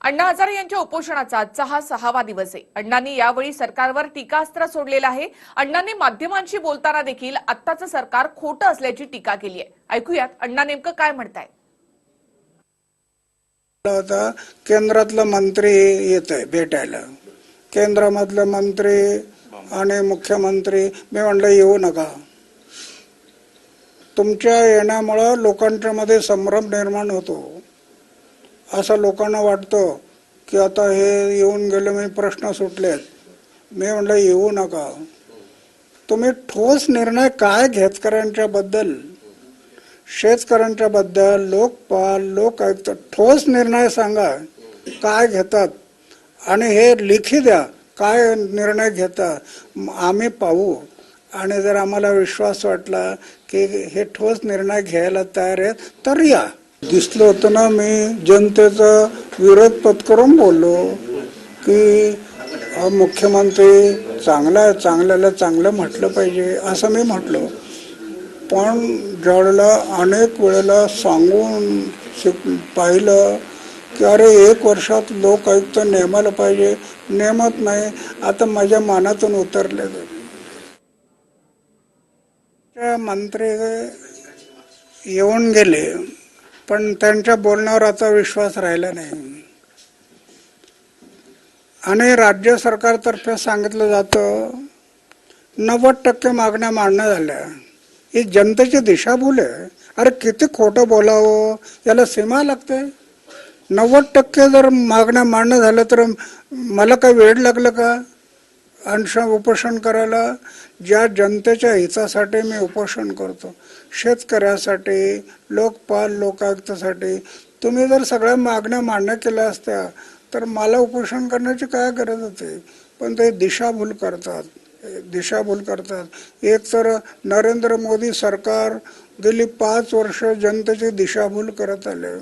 अण्णा हजारे यांच्या उपोषणाचा आजचा हा सहावा दिवस आहे. अण्णांनी यावेळी सरकारवर टीकास्त्र सोडलेलं आहे. अण्णांनी माध्यमांशी बोलताना देखील आत्ताचं सरकार खोटं असल्याची टीका केली आहे. ऐकूयात अण्णा नेमकं काय म्हणताय आता केंद्रातलं मंत्री येत आहे भेटायला. केंद्रामधलं मंत्री आणि मुख्यमंत्री मी म्हणलं येऊ नका. तुमच्या येण्यामुळं लोकांच्या मध्ये संभ्रम निर्माण होतो. असं लोकांना वाटतं की आता हे येऊन गेले मी प्रश्न सुटलेत. मी म्हणलं येऊ नका. तुम्ही ठोस निर्णय काय शेतकऱ्यांच्या बद्दल शेतकऱ्यांच्या बद्दल लोकपाल लोक आयुक्त ठोस निर्णय सांगा. काय घेतात? आणि हे लिखी द्या काय निर्णय घेतात आम्ही पाहू. आणि जर आम्हाला विश्वास वाटला की हे ठोस निर्णय घ्यायला तयार आहेत तर या. दिसलं होतं ना मी जनतेचा विरोध पत्करून बोललो की मुख्यमंत्री चांगला चांगल्याला चांगलं म्हटलं पाहिजे असं मी म्हटलं. पण ज्यावेळेला अनेक वेळेला सांगून शिक पाहिलं की अरे एक वर्षात लोक आयुक्त नेमायला पाहिजे. नेमत नाही. आता माझ्या मनातून उतरले त्या मंत्री येऊन गेले. पण त्यांच्या बोलण्यावर आता विश्वास राहिला नाही. आणि राज्य सरकारतर्फे सांगितलं जातं नव्वद टक्के मागण्या मान्य झाल्या. ही जनतेची दिशाभूल आहे. अरे किती खोटं बोलावं याला सीमा लागते? नव्वद टक्के जर मागण्या मांडणं झालं तर मला काय वेळ लागलं का? अंश उपोषण करायला ज्या जनतेच्या हितासाठी मी उपोषण करतो शेतकऱ्यासाठी लोकपाल लोकायुक्तासाठी तुम्ही जर सगळ्या मागण्या मान्य केल्या असत्या तर मला उपोषण करण्याची काय गरज होती? पण ते दिशाभूल करतात. दिशाभूल करतात. एक तर नरेंद्र मोदी सरकार गेली पाच वर्ष जनतेची दिशाभूल करत आले.